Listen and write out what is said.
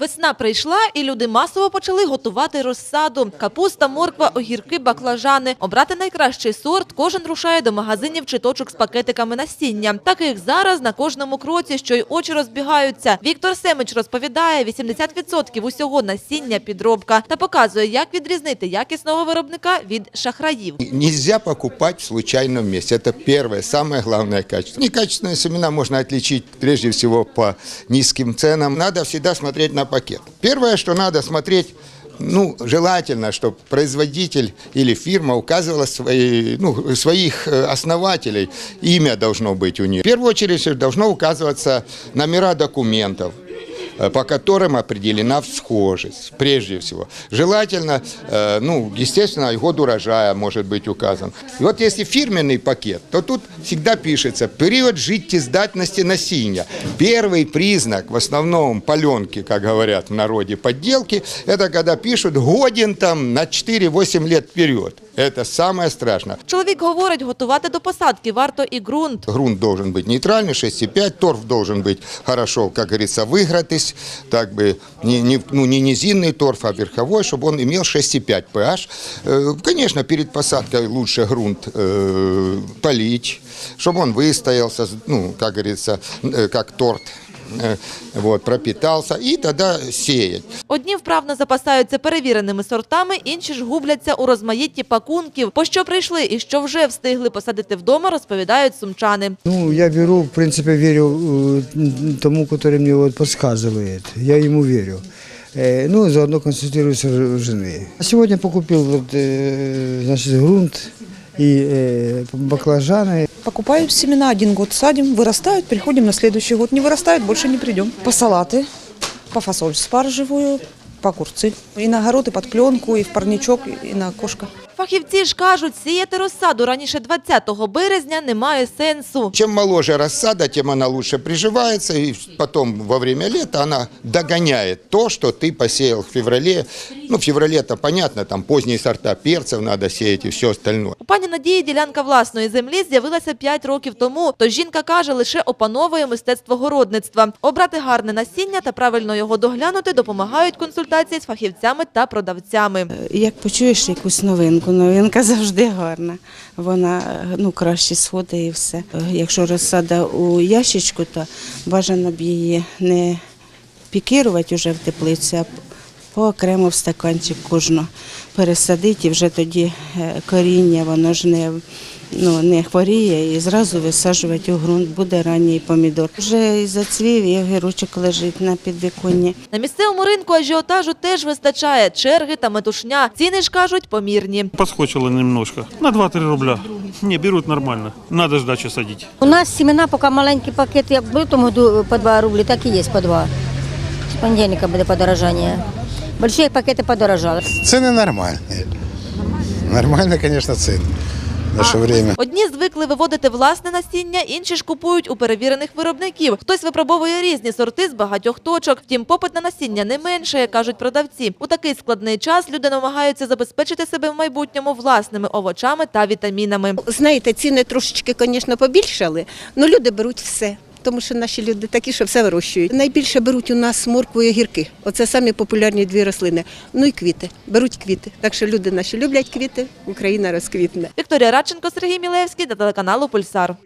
Весна прийшла, і люди масово почали готувати розсаду. Капуста, морква, огірки, баклажани. Обрати найкращий сорт кожен рушає до магазинів чи точок з пакетиками насіння. Таких зараз на кожному кроці, що й очі розбігаються. Віктор Семич розповідає, 80% усього насіння підробка та показує, як відрізнити якісного виробника від шахраїв. Нельзя покупать в случайном месте. Это первое, самое главное качество. Некачественные семена можно отличить прежде всего по низким ценам. Надо всегда смотреть на пакет. Первое, что надо смотреть, ну, желательно, чтобы производитель или фирма указывала свои, ну, своих э, основателей. Имя должно быть у них. В первую очередь должно указываться номера документов э, по которым определена схожесть, прежде всего. Желательно, э, ну, естественно, и год урожая может быть указан. И вот если фирменный пакет, то тут всегда пишется период життєздатности насіння. Первый признак, в основном паленки, как говорят в народе, подделки, это когда пишут годен там на 4-8 лет вперед. Это самое страшное. Чоловік говорить, готувати до посадки варто і ґрунт. Грунт должен быть нейтральный, 6,5, торф должен быть хорошо, как говорится, выгратый, так бы не, не, ну, не низинный торф, а верховой, чтобы он имел 6,5 pH. Э, Конечно, перед посадкой лучше грунт э, полить, чтобы он выстоялся, ну, как говорится, э, как торт, э, вот, пропитался, и тогда сеять. Одні вправно запасаються перевіреними сортами, інші ж губляться у розмаїтті пакунків. По що прийшли і що вже встигли посадити вдома, розповідають сумчани. Ну, я беру, в принципе, верю э, тому, который мне вот подсказывает. Я ему верю. Э, Ну, заодно консультируюсь у жены. Сегодня покупил вот, э, значит, грунт и э, баклажаны. Покупаем семена, один год садим, вырастают, приходим на следующий год. Не вырастают, больше не придем. По салаты, по фасоль спаржевую, по огурцы. И на огород, и под пленку, и в парничок, и на окошко. Фахівці ж кажуть, сіяти розсаду раніше 20 березня немає сенсу. Чем моложе рассада, тем она лучше приживается, и потом во время лета она догоняет то, что ты посеял в феврале. Ну, в феврале-то понятно, там поздние сорта перцев надо сеять и все остальное. У пані Надії ділянка власної землі з'явилася 5 років тому, тож жінка каже, лише опановує мистецтво городництва. Обрати гарне насіння та правильно його доглянути допомагають консультації з фахівцями та продавцями. Як почуєш якусь новинку, новинка завжди гарна. Вона е, ну, краще сходить і все. Е, Якщо розсада у ящичку, то бажано б її не пікірувати вже в теплиці, а поокремо в стаканчик кожну пересадити, і вже тоді е, коріння, воно ж не, ну, не хворіє і зразу висаджувати у ґрунт, буде ранній помідор. Вже і зацвів, і огірочок лежить на підвіконні. На місцевому ринку ажіотажу теж вистачає черги та метушня. Ціни ж кажуть помірні. Подскочило немножко. На 2-3 рубля. Не, берут нормально. Надо сдачу садить. У нас семена пока маленький пакет, як в тому году по 2 рубли, так і є по 2. З понедельника буде подорожання. Большие пакети подорожали. Цены нормальные. Нормально, конечно, цены в наше время. Одні звикли виводити власне насіння, інші ж купують у перевірених виробників. Хтось випробовує різні сорти з багатьох точок. Втім, попит на насіння не менше, кажуть продавці. У такий складний час люди намагаються забезпечити себе в майбутньому власними овочами та вітамінами. Знаєте, ціни трошечки, звісно, побільшали, але люди беруть все. Тому що наші люди такі, що все вирощують. Найбільше беруть у нас моркву і огірки. Оце самі популярні дві рослини. Ну і квіти. Беруть квіти. Так що люди наші люблять квіти, Україна розквітне. Вікторія Радченко, Сергій Мілевський для телеканалу Пульсар.